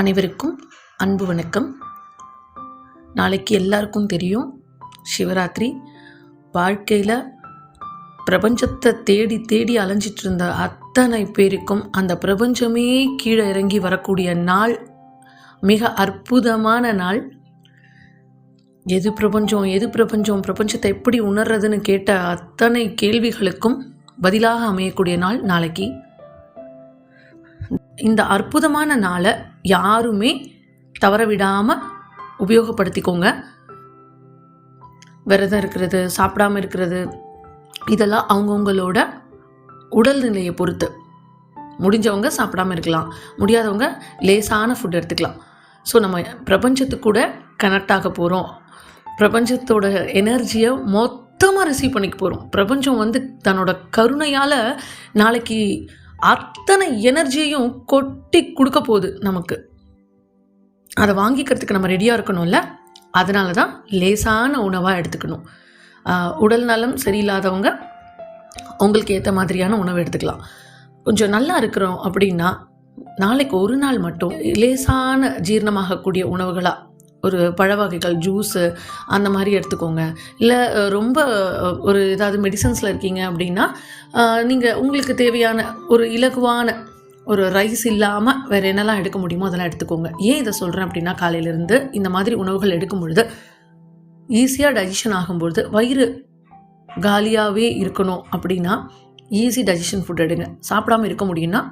அனைவருக்கும் அன்பு வணக்கம். நாளைக்கு எல்லாருக்கும் தெரியும் சிவராத்திரி வாழ்க்கையில் பிரபஞ்சத்தை தேடி தேடி அலைஞ்சிட்டு இருந்த அத்தனை பேருக்கும் அந்த பிரபஞ்சமே கீழே இறங்கி வரக்கூடிய நாள் மிக அற்புதமான நாள். எது பிரபஞ்சம் எது பிரபஞ்சம் பிரபஞ்சத்தை எப்படி உணர்றதுன்னு கேட்ட அத்தனை கேள்விகளுக்கும் பதிலாக அமையக்கூடிய நாள் நாளைக்கு இந்த அற்புதமான நாளை யாருமே தவற விடாமல் உபயோகப்படுத்திக்கோங்க. விரதம் இருக்கிறது சாப்பிடாம இருக்கிறது இதெல்லாம் அவங்கவுங்களோட உடல்நிலையை பொறுத்து. முடிஞ்சவங்க சாப்பிடாம இருக்கலாம். முடியாதவங்க லேசான ஃபுட் எடுத்துக்கலாம். ஸோ நம்ம பிரபஞ்சத்துக்கு கூட கனெக்ட் ஆக போகிறோம் பிரபஞ்சத்தோட எனர்ஜியை மொத்தமாக ரிசீவ் பண்ணிக்க போகிறோம் பிரபஞ்சம் வந்து தன்னோட கருணையால் நாளைக்கு அத்தனை எனர்ஜியையும் கொட்டி கொடுக்க போகுது நமக்கு. அதை வாங்கிக்கிறதுக்கு நம்ம ரெடியாக இருக்கணும்ல? அதனால தான் லேசான உணவாக எடுத்துக்கணும். உடல் நலம் சரியில்லாதவங்க உங்களுக்கு ஏற்ற மாதிரியான உணவு எடுத்துக்கலாம். கொஞ்சம் நல்லா இருக்கிறோம் அப்படின்னா நாளைக்கு ஒரு நாள் மட்டும் லேசான ஜீரணமாகக்கூடிய உணவுகளாக ஒரு பழ வகைகள் ஜூஸு அந்த மாதிரி எடுத்துக்கோங்க. இல்லை ரொம்ப ஒரு ஏதாவது மெடிசன்ஸில் இருக்கீங்க அப்படின்னா நீங்கள் உங்களுக்கு தேவையான ஒரு இலகுவான ஒரு ரைஸ் இல்லாமல் வேறு என்னெல்லாம் எடுக்க முடியுமோ அதெல்லாம் எடுத்துக்கோங்க. ஏன் இதை சொல்கிறேன் அப்படின்னா காலையிலேருந்து இந்த மாதிரி உணவுகள் எடுக்கும் பொழுது ஈஸியாக டைஜஷன் ஆகும்பொழுது வயிறு காலியாகவே இருக்கணும் அப்படின்னா ஈஸி டைஜஷன் ஃபுட் எடுங்க. சாப்பிடாம இருக்க முடியும்னா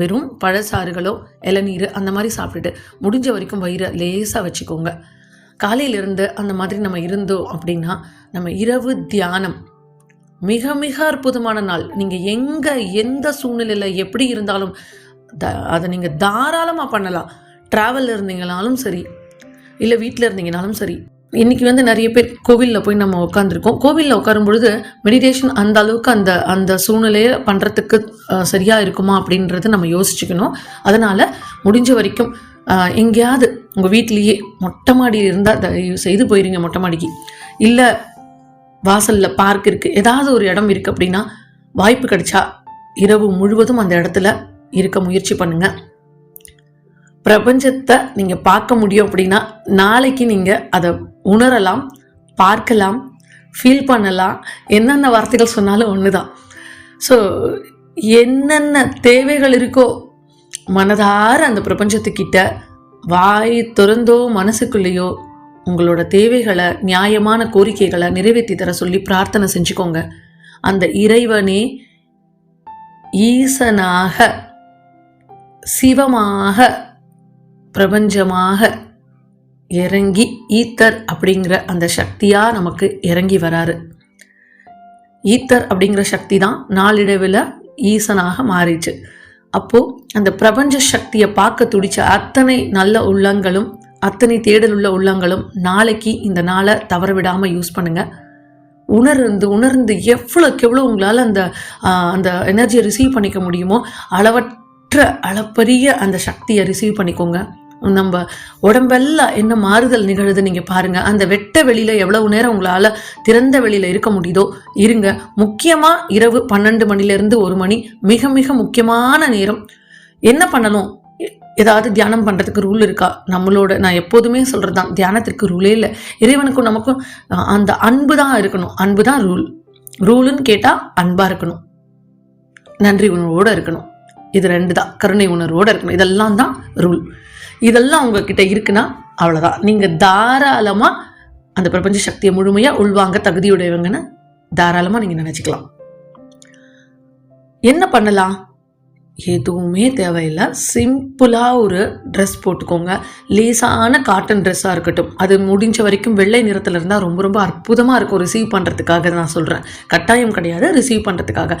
வெறும் பழச்சாறுகளோ இளநீர் அந்த மாதிரி சாப்பிட்டுட்டு முடிஞ்ச வரைக்கும் வயிறை லேசாக வச்சுக்கோங்க. காலையிலிருந்து அந்த மாதிரி நம்ம இருந்தோம் அப்படின்னா நம்ம இரவு தியானம் மிக மிக அற்புதமான நாள். நீங்கள் எங்கே எந்த சூழ்நிலையில் எப்படி இருந்தாலும் த அதை நீங்கள் தாராளமாக பண்ணலாம். ட்ராவலில் இருந்தீங்கனாலும் சரி இல்லை வீட்டில் இருந்தீங்கனாலும் சரி. இன்றைக்கி வந்து நிறைய பேர் கோவிலில் போய் நம்ம உட்காந்துருக்கோம் கோவிலில் உட்காரும் பொழுது மெடிடேஷன் அந்த அளவுக்கு அந்த அந்த சூழ்நிலையை பண்ணுறதுக்கு சரியாக இருக்குமா அப்படின்றது நம்ம யோசிச்சுக்கணும். அதனால் முடிஞ்ச வரைக்கும் எங்கேயாவது உங்கள் வீட்லேயே மொட்டை மாடி இருந்தால் தயவு செய்து போயிருங்க மொட்டை மாடிக்கு. இல்லை வாசலில் பார்க் இருக்குது ஏதாவது ஒரு இடம் இருக்குது அப்படின்னா வாய்ப்பு கிடைச்சா இரவு முழுவதும் அந்த இடத்துல இருக்க முயற்சி பண்ணுங்கள் பிரபஞ்சத்தை நீங்கள் பார்க்க முடியும் அப்படின்னா நாளைக்கு நீங்கள் அதை உணரலாம் பார்க்கலாம் ஃபீல் பண்ணலாம். என்னென்ன வார்த்தைகள் சொன்னாலும் ஒன்று தான் ஸோ என்னென்ன தேவைகள் இருக்கோ மனதார அந்த பிரபஞ்சத்துக்கிட்ட வாய் திறந்தோ மனசுக்குள்ளேயோ உங்களோட தேவைகளை நியாயமான கோரிக்கைகளை நிறைவேற்றி தர சொல்லி பிரார்த்தனை செஞ்சுக்கோங்க. அந்த இறைவனே ஈசனாக சிவமாக பிரபஞ்சமாக இறங்கி ஈத்தர் அப்படிங்கிற அந்த சக்தியாக நமக்கு இறங்கி வராரு. ஈத்தர் அப்படிங்கிற சக்தி தான் நாளிடவில் ஈசனாக மாறிச்சு. அப்போது அந்த பிரபஞ்ச சக்தியை பார்க்க துடிச்ச அத்தனை நல்ல உள்ளங்களும் அத்தனை தேடல் உள்ள உள்ளங்களும் நாளைக்கு இந்த நாளை தவற விடாமல் யூஸ் பண்ணுங்க. உணர்ந்து உணர்ந்து எவ்வளோக்கு எவ்வளோ உங்களால் அந்த அந்த எனர்ஜியை ரிசீவ் பண்ணிக்க முடியுமோ அளவற்ற அளப்பரிய அந்த சக்தியை ரிசீவ் பண்ணிக்கோங்க. நம்ம உடம்பெல்லாம் என்ன மாறுதல் நிகழுது நீங்கள் பாருங்கள் அந்த வெட்ட வெளியில் எவ்வளவு நேரம் உங்களால் திறந்த வெளியில் இருக்க முடியுதோ இருங்க. முக்கியமாக இரவு பன்னெண்டு மணிலேருந்து ஒரு மணி மிக மிக முக்கியமான நேரம். என்ன பண்ணணும்? எ- ஏதாவது தியானம் பண்ணுறதுக்கு ரூல் இருக்கா? நம்மளோட நான் எப்போதுமே சொல்கிறது தான் தியானத்திற்கு ரூலே இல்லை. இறைவனுக்கும் நமக்கும் அந்த அன்பு தான் இருக்கணும். அன்பு தான் ரூல் ரூலுன்னு கேட்டால் அன்பாக இருக்கணும். நன்றி உணர்வோடு இருக்கணும். இது ரெண்டு தான் கருணை உணர்வோடு இருக்கணும். இதெல்லாம் தான் ரூல் இதெல்லாம் உங்ககிட்ட இருக்குன்னா அவ்வளோதான் நீங்கள் தாராளமாக அந்த பிரபஞ்ச சக்தியை முழுமையாக உள்வாங்க தகுதியுடையவங்கன்னு தாராளமாக நீங்கள் நினச்சிக்கலாம். என்ன பண்ணலாம்? எதுவுமே தேவையில்லை. சிம்பிளாக ஒரு ட்ரெஸ் போட்டுக்கோங்க. லேசான காட்டன் ட்ரெஸ்ஸாக இருக்கட்டும். அது முடிஞ்ச வரைக்கும் வெள்ளை நிறத்தில் இருந்தால் ரொம்ப ரொம்ப அற்புதமாக இருக்கும் ரிசீவ் பண்ணுறதுக்காக நான் சொல்கிறேன் கட்டாயம் கிடையாது ரிசீவ் பண்ணுறதுக்காக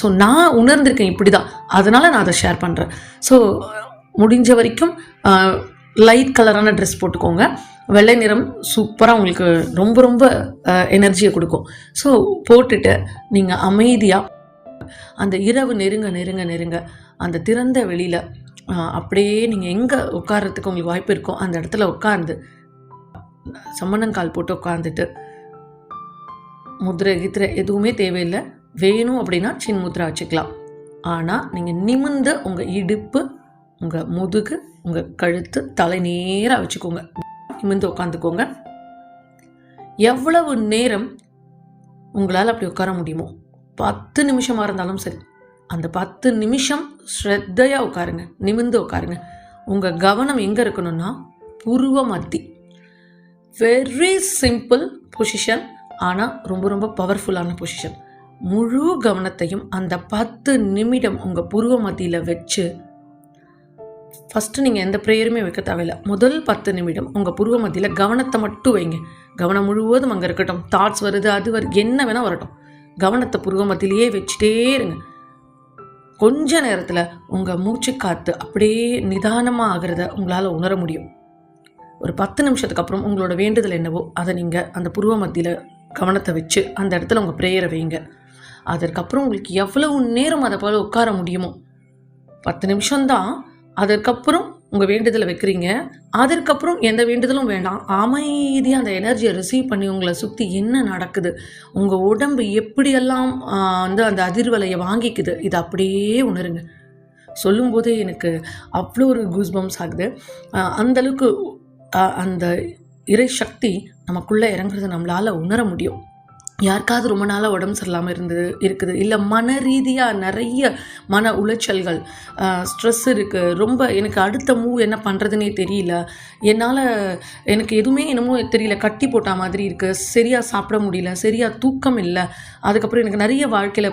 ஸோ நான் உணர்ந்திருக்கேன் இப்படி தான் அதனால் நான் அதை ஷேர் பண்ணுறேன் ஸோ முடிஞ்ச வரைக்கும் லைட் கலரான ட்ரெஸ் போட்டுக்கோங்க. வெள்ளை நிறம் சூப்பராக உங்களுக்கு ரொம்ப ரொம்ப எனர்ஜியை கொடுக்கும். ஸோ போட்டுட்டு நீங்கள் அமைதியாக அந்த இரவு நெருங்க நெருங்க நெருங்க அந்த திறந்த வெளியில் அப்படியே நீங்கள் எங்கே உட்கார்றதுக்கு உங்களுக்கு வாய்ப்பு இருக்கோ அந்த இடத்துல உட்கார்ந்து சம்மணங்கால் போட்டு உட்காந்துட்டு முதிரை கித்திரை எதுவுமே தேவையில்லை. வேணும் அப்படின்னா சின் முத்ரா வச்சுக்கலாம். ஆனால் நீங்கள் நிமிர்ந்து உங்கள் இடுப்பு உங்கள் முதுகு உங்கள் கழுத்து தலை நேராக வச்சுக்கோங்க. நிமிர்ந்து உட்காந்துக்கோங்க எவ்வளவு நேரம் உங்களால் அப்படி உட்கார முடியுமோ பத்து நிமிஷமாக இருந்தாலும் சரி. அந்த பத்து நிமிஷம் ஸ்ரத்தையாக உட்காருங்க நிமிர்ந்து உட்காருங்க. உங்கள் கவனம் எங்கே இருக்கணும்னா புருவ மத்தி வெரி சிம்பிள் பொசிஷன் ஆனால் ரொம்ப ரொம்ப பவர்ஃபுல்லான பொசிஷன் முழு கவனத்தையும் அந்த பத்து நிமிடம் உங்கள் புருவ மத்தியில் வச்சு ஃபஸ்ட்டு நீங்கள் எந்த ப்ரேயருமே வைக்க தேவையில்ல. முதல் பத்து நிமிடம் உங்கள் புருவ மத்தியில் கவனத்தை மட்டும் வைங்க. கவனம் முழுவதும் அங்கே இருக்கட்டும். தாட்ஸ் வருது அது வருது என்ன வேணால் வரட்டும். கவனத்தை புருவ மத்தியிலேயே வச்சுட்டே இருங்க. கொஞ்ச நேரத்தில் உங்கள் மூச்சு காற்று அப்படியே நிதானமாக ஆகிறத உங்களால் உணர முடியும். ஒரு பத்து நிமிஷத்துக்கு அப்புறம் உங்களோட வேண்டுதல் என்னவோ அதை நீங்கள் அந்த புருவ மத்தியில் கவனத்தை வச்சு அந்த இடத்துல உங்கள் ப்ரேயரை வைங்க. அதற்கப்புறம் உங்களுக்கு எவ்வளவு நேரம் அதை போல் உட்கார முடியுமோ? பத்து நிமிஷம்தான். அதற்கப்புறம் உங்கள் வேண்டுதலை வைக்கிறீங்க. அதற்கப்புறம் எந்த வேண்டுதலும் வேண்டாம். அமைதியாக அந்த எனர்ஜியை ரிசீவ் பண்ணி உங்களை சுற்றி என்ன நடக்குது? உங்கள் உடம்பு எப்படியெல்லாம் வந்து அந்த அதிர்வலையை வாங்கிக்குது? இதை அப்படியே உணருங்க. சொல்லும்போதே எனக்கு அவ்வளோ ஒரு கூஸ்பம்ஸ் ஆகுது. அந்தளவுக்கு அந்த அளவுக்கு அந்த இறை சக்தி நமக்குள்ளே இறங்குறத நம்மளால் உணர முடியும். யாருக்காவது ரொம்ப நாளாக உடம்பு சரியில்லாமல் இருந்தது இருக்குது. இல்லை மன ரீதியாக நிறைய மன உளைச்சல்கள் ஸ்ட்ரெஸ் இருக்குது ரொம்ப எனக்கு அடுத்த மூவ் என்ன பண்ணுறதுனே தெரியல. என்னால் எனக்கு எதுவுமே என்னமோ தெரியல. கட்டி போட்ட மாதிரி இருக்குது சரியாக சாப்பிட முடியல. சரியாக தூக்கம் இல்லை. அதுக்கப்புறம் எனக்கு நிறைய வாழ்க்கையில்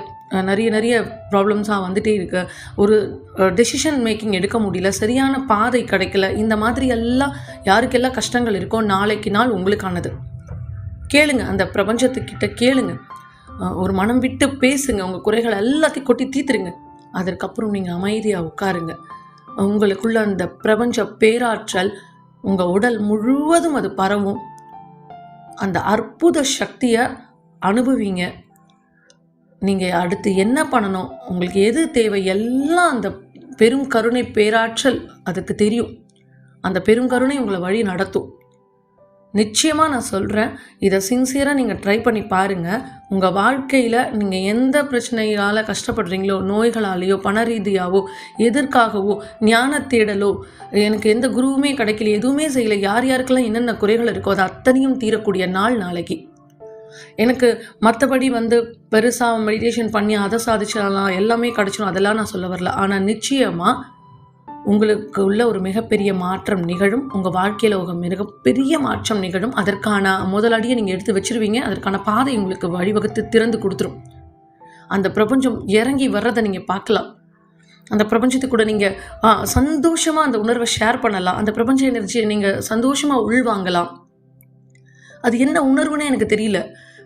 நிறைய நிறைய ப்ராப்ளம்ஸாக வந்துகிட்டே இருக்குது ஒரு டெசிஷன் மேக்கிங் எடுக்க முடியல. சரியான பாதை கிடைக்கல. இந்த மாதிரி எல்லாம் யாருக்கெல்லாம் கஷ்டங்கள் இருக்கோ நாளைக்கு நாள் உங்களுக்கானது. கேளுங்க அந்த பிரபஞ்சத்துக்கிட்ட கேளுங்க. ஒரு மனம் விட்டு பேசுங்க உங்கள் குறைகளை எல்லாத்தையும் கொட்டி தீத்துருங்க. அதற்கப்புறம் நீங்கள் அமைதியாக உட்காருங்க. உங்களுக்குள்ள அந்த பிரபஞ்ச பேராற்றல் உங்கள் உடல் முழுவதும் அது பரவும். அந்த அற்புத சக்தியை அனுபவிங்க. நீங்கள் அடுத்து என்ன பண்ணணும்? உங்களுக்கு எது தேவை? எல்லாம் அந்த பெரும் கருணை பேராற்றல் அதுக்கு தெரியும். அந்த பெரும் கருணை உங்களை வழி நடத்தும். நிச்சயமாக நான் சொல்கிறேன் இதை சின்சியராக நீங்கள் ட்ரை பண்ணி பாருங்கள் உங்கள் வாழ்க்கையில் நீங்கள் எந்த பிரச்சனையால் கஷ்டப்படுறீங்களோ நோய்களாலேயோ பண ரீதியாவோ எதற்காகவோ ஞான தேடலோ எனக்கு எந்த குருவுமே கிடைக்கல எதுவுமே செய்யலை யார் யாருக்கெல்லாம் என்னென்ன குறைகள் இருக்கோ அது அத்தனையும் தீரக்கூடிய நாள் நாளைக்கு. எனக்கு மற்றபடி வந்து பெருசாக மெடிடேஷன் பண்ணி அதை சாதிச்சிடலாம் எல்லாமே கிடச்சிடும் அதெல்லாம் நான் சொல்ல வரல. ஆனால் நிச்சயமாக உங்களுக்கு உள்ள ஒரு மிகப்பெரிய மாற்றம் நிகழும். உங்கள் வாழ்க்கையில் ஒரு மிகப்பெரிய மாற்றம் நிகழும். அதற்கான முதலடியை நீங்கள் எடுத்து வச்சிருவீங்க. அதற்கான பாதை உங்களுக்கு வழிவகுத்து திறந்து கொடுத்துரும். அந்த பிரபஞ்சம் இறங்கி வர்றதை நீங்கள் பார்க்கலாம். அந்த பிரபஞ்சத்தை கூட நீங்கள் சந்தோஷமாக அந்த உணர்வை ஷேர் பண்ணலாம். அந்த பிரபஞ்ச எனர்ஜியை நீங்கள் சந்தோஷமாக உள்வாங்கலாம். அது என்ன உணர்வுன்னு எனக்கு தெரியல.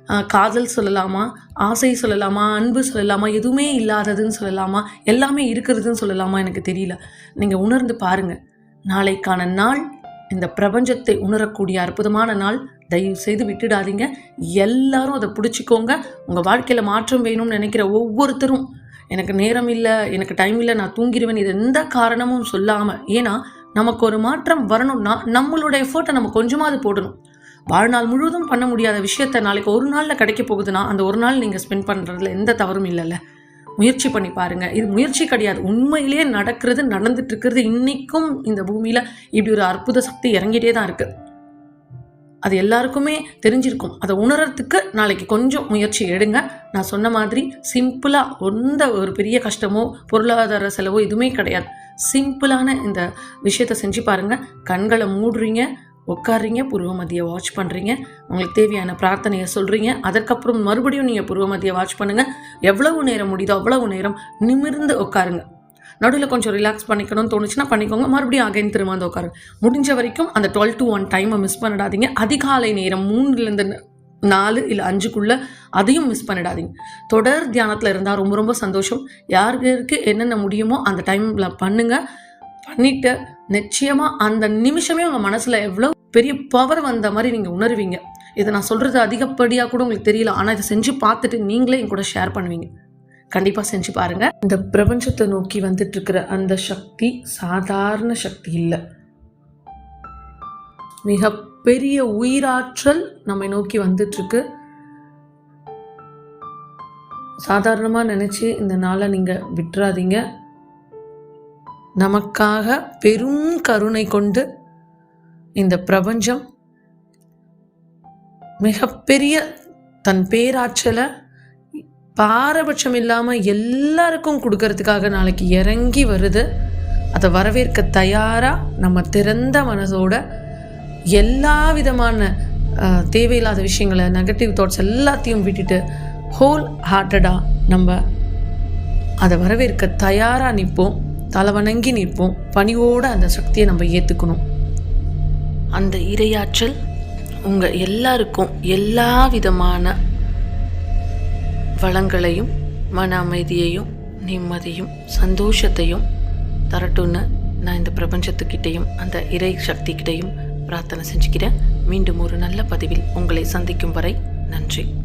காதல் சொல்லலாமா? ஆசை சொல்லலாமா? அன்பு சொல்லலாமா? எதுவுமே இல்லாததுன்னு சொல்லலாமா? எல்லாமே இருக்கிறதுன்னு சொல்லலாமா? எனக்கு தெரியல. நீங்கள் உணர்ந்து பாருங்கள் நாளைக்கான நாள் இந்த பிரபஞ்சத்தை உணரக்கூடிய அற்புதமான நாள் தயவு செய்து விட்டுடாதீங்க. எல்லாரும் அதை பிடிச்சிக்கோங்க. உங்கள் வாழ்க்கையில் மாற்றம் வேணும்னு நினைக்கிற ஒவ்வொருத்தரும். எனக்கு நேரம் இல்லை எனக்கு டைம் இல்லை நான் தூங்கிடுவேன். இது எந்த காரணமும் சொல்லாமல் ஏன்னா நமக்கு ஒரு மாற்றம் வரணும்னா நம்மளோட எஃபர்ட்டை நம்ம கொஞ்சமாவது போடணும். வாழ்நாள் முழுவதும் பண்ண முடியாத விஷயத்த நாளைக்கு ஒரு நாளில் கிடைக்க போகுதுன்னா அந்த ஒரு நாள் நீங்கள் ஸ்பெண்ட் பண்ணுறதுல எந்த தவறும் இல்லைல்ல. முயற்சி பண்ணி பாருங்க. இது முயற்சி கிடையாது. உண்மையிலேயே நடக்கிறது நடந்துட்டு இருக்கிறது இன்னைக்கும் இந்த பூமியில் இப்படி ஒரு அற்புத சக்தி இறங்கிட்டே தான் இருக்கு. அது எல்லாருக்குமே தெரிஞ்சிருக்கும். அதை உணர்றதுக்கு நாளைக்கு கொஞ்சம் முயற்சி எடுங்க. நான் சொன்ன மாதிரி சிம்பிளாக எந்த ஒரு பெரிய கஷ்டமோ பொருளாதார செலவோ எதுவுமே கிடையாது. சிம்பிளான இந்த விஷயத்தை செஞ்சு பாருங்க. கண்களை மூடுறீங்க. உட்காடுறீங்க புருவமதியை வாட்ச் பண்ணுறீங்க உங்களுக்கு தேவையான பிரார்த்தனையை சொல்கிறீங்க அதற்கப்புறம் மறுபடியும் நீங்கள் புருவமதியை வாட்ச் பண்ணுங்கள் எவ்வளவு நேரம் முடியுதோ அவ்வளவு நேரம் நிமிர்ந்து உட்காருங்க. நடுவில் கொஞ்சம் ரிலாக்ஸ் பண்ணிக்கணும்னு தோணுச்சுன்னா பண்ணிக்கோங்க மறுபடியும் அகைன் திரும்ப வந்து உட்காரு முடிஞ்ச வரைக்கும் அந்த டுவெல் டு ஒன் டைமை மிஸ் பண்ணிடாதீங்க. அதிகாலை நேரம் மூணுலேருந்து நாலு இல்லை அஞ்சுக்குள்ளே அதையும் மிஸ் பண்ணிடாதீங்க. தொடர் தியானத்தில் இருந்தால் ரொம்ப ரொம்ப சந்தோஷம். யாருக்கு என்னென்ன முடியுமோ அந்த டைமில் பண்ணுங்கள் பண்ணிவிட்டு நிச்சயமாக அந்த நிமிஷமே உங்கள் மனசில் எவ்வளோ பெரிய பவர் வந்த மாதிரி நீங்கள் உணர்வீங்க. இதை நான் சொல்கிறது அதிகப்படியாக கூட உங்களுக்கு தெரியல. ஆனால் இதை செஞ்சு பார்த்துட்டு நீங்களே என் கூட ஷேர் பண்ணுவீங்க. கண்டிப்பாக செஞ்சு பாருங்க. இந்த பிரபஞ்சத்தை நோக்கி வந்துட்டு இருக்கிற அந்த சக்தி சாதாரண சக்தி இல்லை. மிக பெரிய உயிராற்றல் நம்மை நோக்கி வந்துட்டு இருக்கு சாதாரணமாக நினச்சி இந்த நாளை நீங்கள் விட்டுறாதீங்க. நமக்காக பெரும் கருணை கொண்டு இந்த பிரபஞ்சம் மிகப்பெரிய தன் பேராற்றலை பாரபட்சம் இல்லாமல் எல்லாருக்கும் கொடுக்கறதுக்காக நாளைக்கு இறங்கி வருது. அதை வரவேற்க தயாராக நம்ம திறந்த மனசோட எல்லா விதமான தேவையில்லாத விஷயங்களை நெகட்டிவ் தாட்ஸ் எல்லாத்தையும் விட்டுட்டு ஹோல் ஹார்ட்டடாக நம்ம அதை வரவேற்க தயாராக நிற்போம். தலைவணங்கி நிற்போம். பணிவோடு அந்த சக்தியை நம்ம ஏற்றுக்கணும் அந்த இரையாற்றல் உங்கள் எல்லாருக்கும் எல்லா விதமான வளங்களையும் மன அமைதியையும் நிம்மதியும் சந்தோஷத்தையும் தரட்டுன்னு நான் இந்த பிரபஞ்சத்துக்கிட்டேயும் அந்த இறை சக்திக்கிட்டேயும் பிரார்த்தனை செஞ்சுக்கிறேன். மீண்டும் ஒரு நல்ல பதிவில் உங்களை சந்திக்கும் வரை நன்றி.